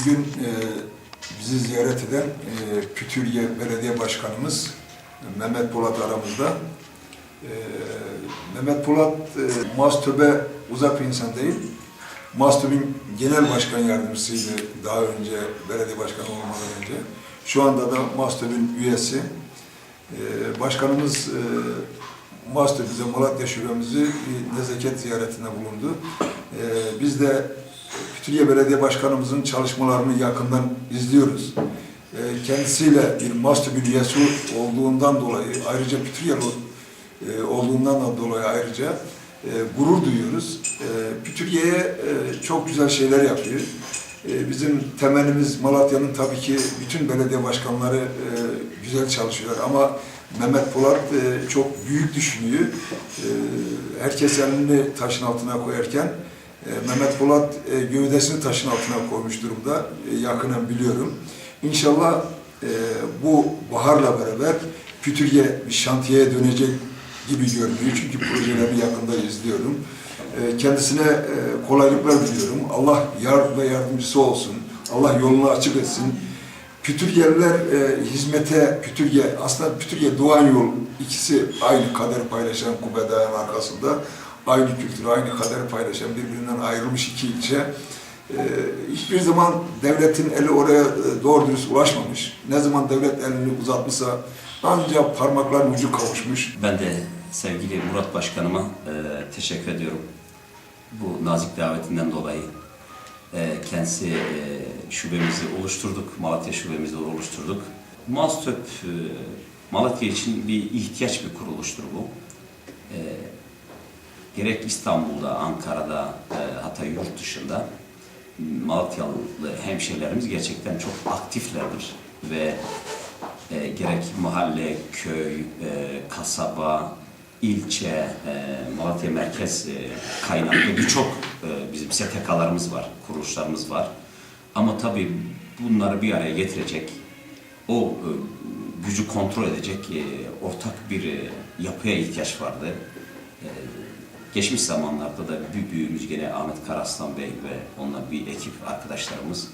Bugün e, bizi ziyaret eden e, Kütürye Belediye Başkanımız Mehmet Polat aramızda. E, Mehmet Polat e, Mastöbe uzak bir insan değil. Mastöb'ün genel başkan yardımcısıydı daha önce belediye başkanı olmadan önce. Şu anda da Mastöb'ün üyesi. E, başkanımız e, Bize Malatya şubemizi bir nezaket ziyaretinde bulundu. E, biz de Kütüye Belediye Başkanımızın çalışmalarını yakından izliyoruz. E, kendisiyle bir bir üyesi olduğundan dolayı ayrıca Kütüyeli e, olduğundan da dolayı ayrıca e, gurur duyuyoruz. E, Kütürye'ye e, çok güzel şeyler yapıyor. E, bizim temennimiz Malatya'nın tabii ki bütün belediye başkanları e, güzel çalışıyor ama Mehmet Polat e, çok büyük düşünüyor. E, herkes elini taşın altına koyarken e, Mehmet Polat e, gövdesini taşın altına koymuş durumda. E, yakından biliyorum. İnşallah e, bu baharla beraber Kütürye bir şantiyeye dönecek gibi görünüyor. Çünkü projelerini yakında izliyorum. E, kendisine e, kolaylıklar diliyorum. Allah yar ve yardımcısı olsun. Allah yolunu açık etsin. Pütürgeliler e, hizmete, Pütürge, aslında Pütürge Doğan Yol ikisi aynı kaderi paylaşan Kubedağ'ın arkasında. Aynı kültürü, aynı kaderi paylaşan birbirinden ayrılmış iki ilçe. E, hiçbir zaman devletin eli oraya e, doğru dürüst ulaşmamış. Ne zaman devlet elini uzatmışsa ancak parmakların ucu kavuşmuş. Ben de sevgili Murat Başkanıma e, teşekkür ediyorum. Bu nazik davetinden dolayı. E, kendisi e, şubemizi oluşturduk, Malatya şubemizi oluşturduk. Maztöp e, Malatya için bir ihtiyaç bir kuruluştur bu. E, gerek İstanbul'da, Ankara'da, e, hatta yurt dışında Malatyalı hemşehrilerimiz gerçekten çok aktiflerdir ve e, gerek mahalle, köy, e, kasaba, ilçe, e, Malatya merkez e, kaynaklı birçok e, bizim STK'larımız var, kuruluşlarımız var. Ama tabii bunları bir araya getirecek, o e, gücü kontrol edecek e, ortak bir e, yapıya ihtiyaç vardı. Geçmiş zamanlarda da bir büyüğümüz gene Ahmet Karaslan Bey ve onunla bir ekip arkadaşlarımız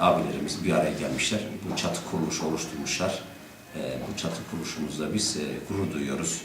abilerimiz bir araya gelmişler. Bu çatı kuruluşu oluşturmuşlar. Bu çatı kuruluşumuzda biz gurur duyuyoruz.